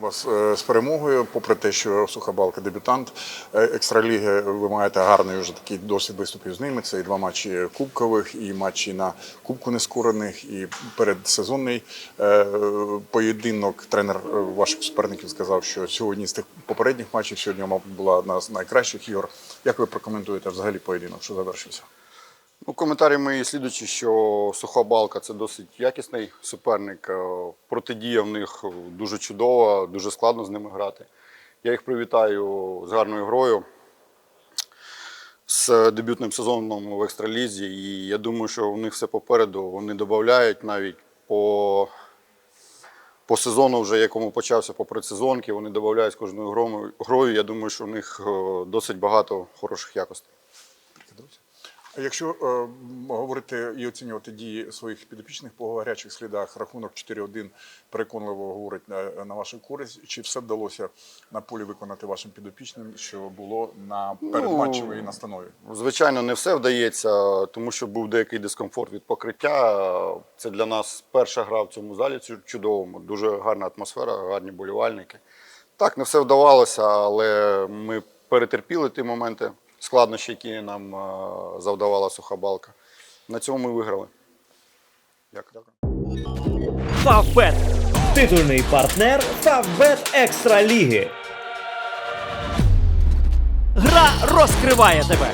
Вас е, з перемогою. Попри те, що суха балка дебютант е, екстраліги, ви маєте гарний вже такий досвід виступів з ними. Це і два матчі кубкових, і матчі на Кубку нескорених, і передсезонний е, поєдинок. Тренер ваших суперників сказав, що сьогодні з тих попередніх матчів сьогодні була одна з найкращих ігор. Як ви прокоментуєте взагалі поєдинок, що завершився? Ну, коментарі мої слідучі, що суха балка це досить якісний суперник. Е, Протидія в них дуже чудова, дуже складно з ними грати. Я їх привітаю з гарною грою, з дебютним сезоном в екстралізі. І я думаю, що у них все попереду. Вони додають навіть по, по сезону, вже якому почався по предсезонки, вони додають з кожною грою. грою. Я думаю, що у них е, досить багато хороших якостей. Якщо е, говорити і оцінювати дії своїх підопічних по гарячих слідах, рахунок 4-1 переконливо говорить на, на вашу користь. Чи все вдалося на полі виконати вашим підопічним, що було на передматчевій настанові? Звичайно, не все вдається, тому що був деякий дискомфорт від покриття. Це для нас перша гра в цьому залі чудовому. Дуже гарна атмосфера, гарні болівальники. Так, не все вдавалося, але ми перетерпіли ті моменти, складнощі, які нам е, завдавала суха балка. На цьому ми виграли. Дякую. Фавбет. Титульний партнер Фавбет Екстра Ліги. Гра розкриває тебе.